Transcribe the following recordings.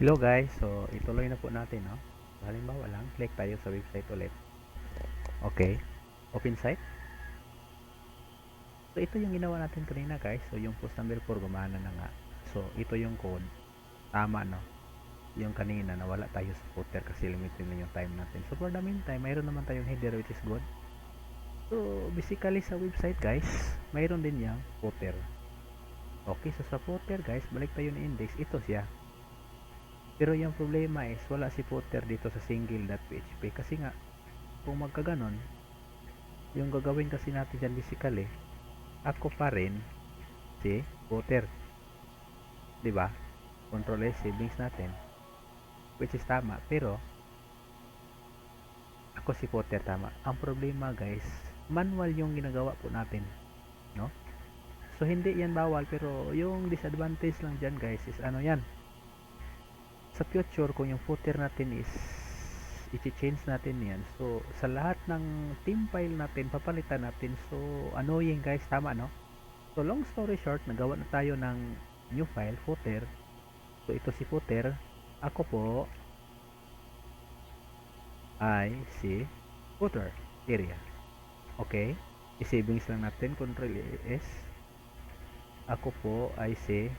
Hello guys, so ituloy na po natin, no? Halimbawa lang, click tayo sa website ulit. Okay, open site. So ito yung ginawa natin kanina guys, so yung post number 4 gumana na nga. So ito yung code, tama no? Yung kanina nawala tayo sa footer kasi limited na yung time natin. So for the meantime, mayroon naman tayong header which is good. So basically sa website guys, mayroon din yung footer. Okay, so sa footer guys, balik tayo ng index, ito siya. Pero yung problema is wala si footer dito sa single.php kasi nga kung magkaganon yung gagawin kasi natin dyan basically ako pa rin si footer. 'Di ba? Control S savings natin which is tama pero ako si footer tama. Ang problema guys, manual yung ginagawa po natin, no? So hindi yan bawal pero yung disadvantage lang dyan guys is ano yan sa future kung yung footer natin is i-change natin yan. So sa lahat ng team file natin papalitan natin. So annoying guys tama no? So long story short nagawa na tayo ng new file footer. So ito si footer. Ako po ay si footer area. Okay? I-savings lang natin. Control S. Ako po ay si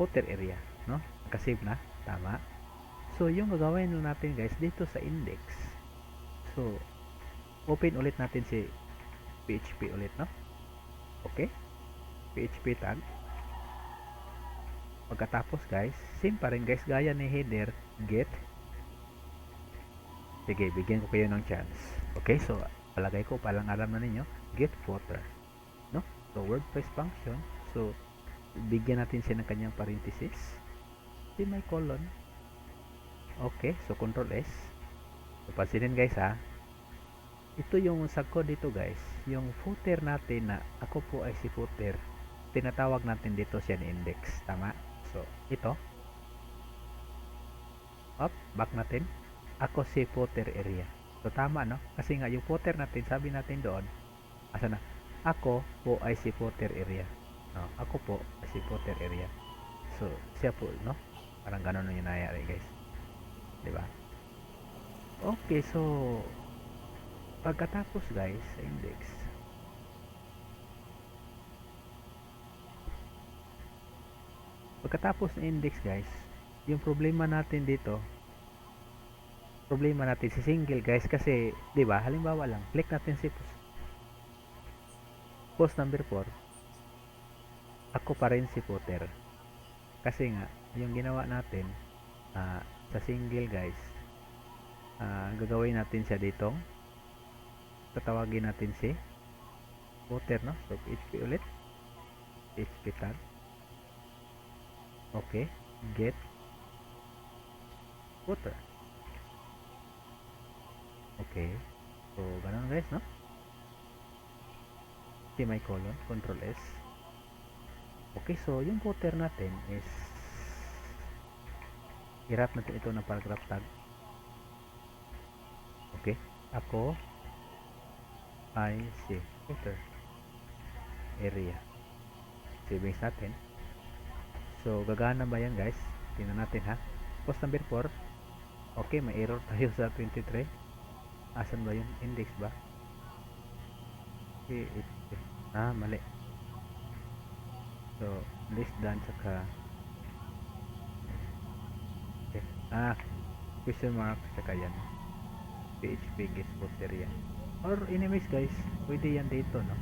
footer area no nakasave na? Tama. So yung gagawin natin guys dito sa index. So open ulit natin si PHP ulit no? Okay? PHP tag. Pagkatapos guys same pa rin guys gaya ni header get. Sige bigyan ko kayo ng chance. Okay? So palagay ko palang alam na ninyo get footer no? So wordpress function. So bigyan natin siya ng kanyang parenthesis semicolon okay so control S. So pansinin guys ha. Ito yung sa code dito guys. Yung footer natin na ako po ay si footer tinatawag natin dito siya ni index. Tama? So ito. Up back natin. Ako si footer area. So tama no? Kasi nga yung footer natin sabi natin doon asa na? Ako po ay si footer area. No ako po si footer area. So siya po no Parang ganun yung nangyayari guys. ba Okay, so pagkatapos guys sa index pagkatapos ng index guys yung problema natin dito problema natin si single guys kasi 'di ba halimbawa lang click natin si post, post number 4 ako pa rin si footer kasi nga yung ginawa natin uh, sa single guys uh, gagawin natin siya dito tatawagin natin si footer no? So php ulit. Php tag okay get footer okay so ganun guys no? Semicolon control s. Okay so yung footer natin is i-wrap natin ito ng paragraph tag. Okay. Ako ay si footer area savings natin so gagana ba yan guys? Tingnan natin ha? Post number 4 okay may error tayo sa 23 asan ba yung index ba? Okay, ah mali. So less than saka ah question mark saka yan. PHP get footer yan. Or anyways guys pwede yan dito no?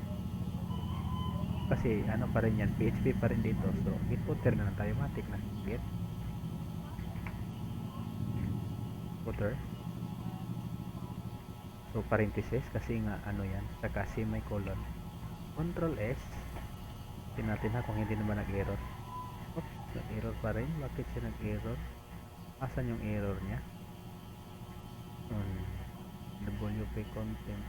Kasi ano pa rin yan PHP pa rin dito. So get footer na lang tayo matik na. Get footer so parenthesis kasi nga ano yan saka semicolon. Control S. Natin ha kung hindi naman nag-error. Oops nag-error pa rin. Bakit siya nag-error asan yung error niya? Hmm. WP content.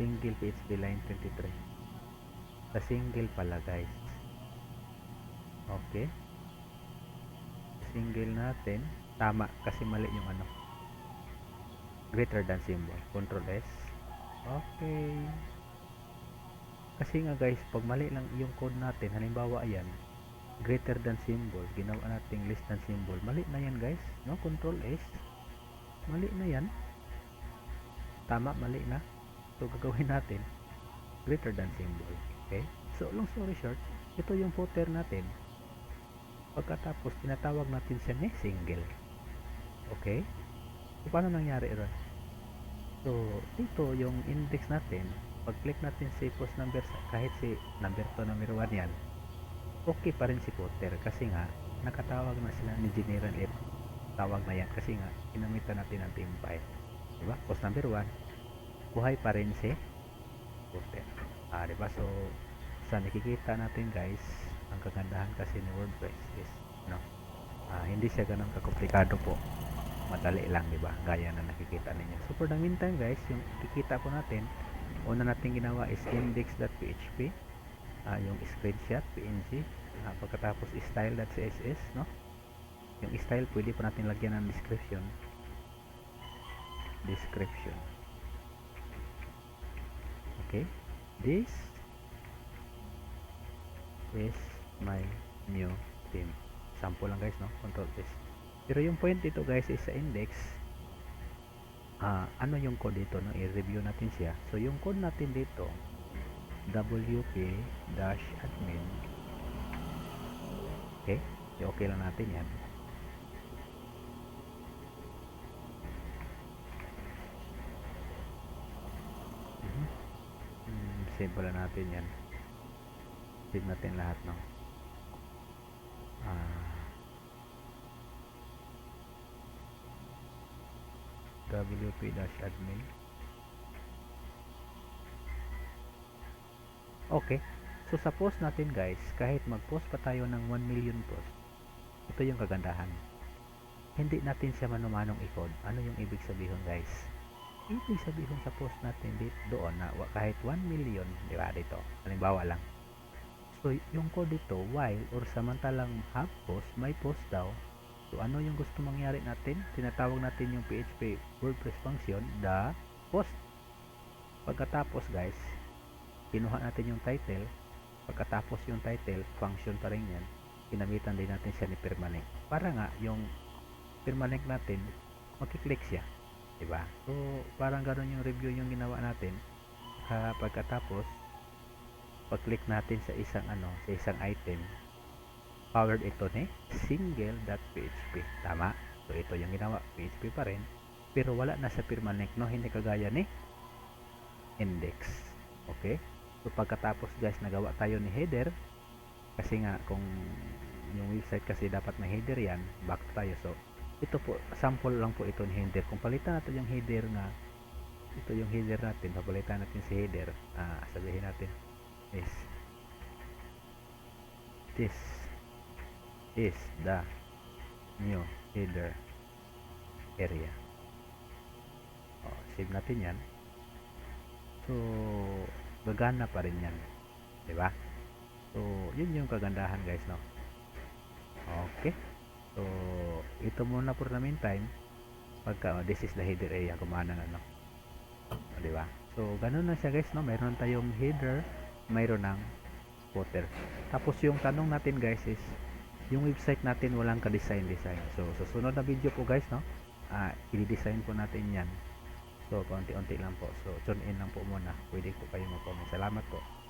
Single PHP line 23 sa single pala guys. Okay. Single natin. Tama kasi mali yung ano. Greater than symbol. Control S. Okay. Kasi nga guys pag mali lang yung code natin halimbawa ayan greater than symbol, ginawa nating less than symbol. Mali na yan guys, no? Control S. Mali na yan. Tama, mali na. So, gagawin natin greater than symbol. Okay? So, long story short, ito yung footer natin. Pagkatapos, tinatawag natin siya ni single. Okay? So, paano nangyari ron? So, dito yung index natin, pag-click natin si post number, kahit si number 2, number 1 yan, okay pa rin si footer kasi nga, nakatawag na sila ni General F. Tawag na yan kasi nga, kinamitan natin ang team file. Diba? Post number 1, buhay pa rin si footer. Ah, diba? So, sa nakikita natin guys, ang kagandahan kasi ni WordPress is, no, ah, hindi siya ganun kakomplikado po. Madali lang, di ba? Gaya na nakikita ninyo. So, for the meantime guys, yung kikita po natin, una natin ginawa is index.php, ah, yung screenshot, png, ah, pagkatapos style.css, no? Yung style, pwede pa natin lagyan ng description. Description. Okay? This is my new theme. Sample lang guys, no? Control S. Pero yung point dito guys is sa index. Ah, ano yung code dito, no? I-review natin siya. So yung code natin dito wp-admin Okay? I-okay lang natin yan. Mhm. Mm, save pala natin yan. Save natin lahat, no? Ah, wp-admin Okay. So sa post natin guys, kahit mag-post pa tayo ng 1 million post, ito yung kagandahan. Hindi natin siya manumanong i-code. Ano yung ibig sabihin guys? Ibig sabihin sa post natin dito doon na kahit 1 million, di ba dito? Halimbawa lang. So yung code dito, while or samantalang have post, may post daw. So ano yung gusto mangyari natin? Tinatawag natin yung PHP WordPress function, the post. Pagkatapos guys, kinuha natin yung title. Pagkatapos yung title function pa rin yan. Ginamitan din natin siya ni permalink. Para nga yung permalink natin makiklik siya. Diba? So parang ganoon yung review yung ginawa natin. Ah, pagkatapos pag click natin sa isang ano sa isang item powered ito ni single.php tama? So ito yung ginawa. PHP pa rin. Pero wala na sa permalink no? Hindi kagaya ni index. Okay So pagkatapos guys nagawa tayo ni header kasi nga kung yung website kasi dapat may header yan, back tayo. So ito po, sample lang po ito ni header. Kung palitan natin yung header nga ito yung header natin, papalitan natin si header. Ah, sabihin natin is this is the new header area. Oh, save natin yan. So, gagana pa rin yan. ba? So, yun yung kagandahan guys, no? Okay. So, ito muna for the meantime. Pagka, oh, this is the header area, kumana na, no? O, 'Di ba? So, ganun na siya guys, no? Mayroon tayong header, mayroon ng footer. Tapos yung tanong natin guys is, yung website natin walang ka-design design. So, sa sunod na video po guys, no? Ah, i-design po natin yan. So, konti-unti lang po. So, tune in lang po muna. Pwede po kayo mag-comment. Salamat po.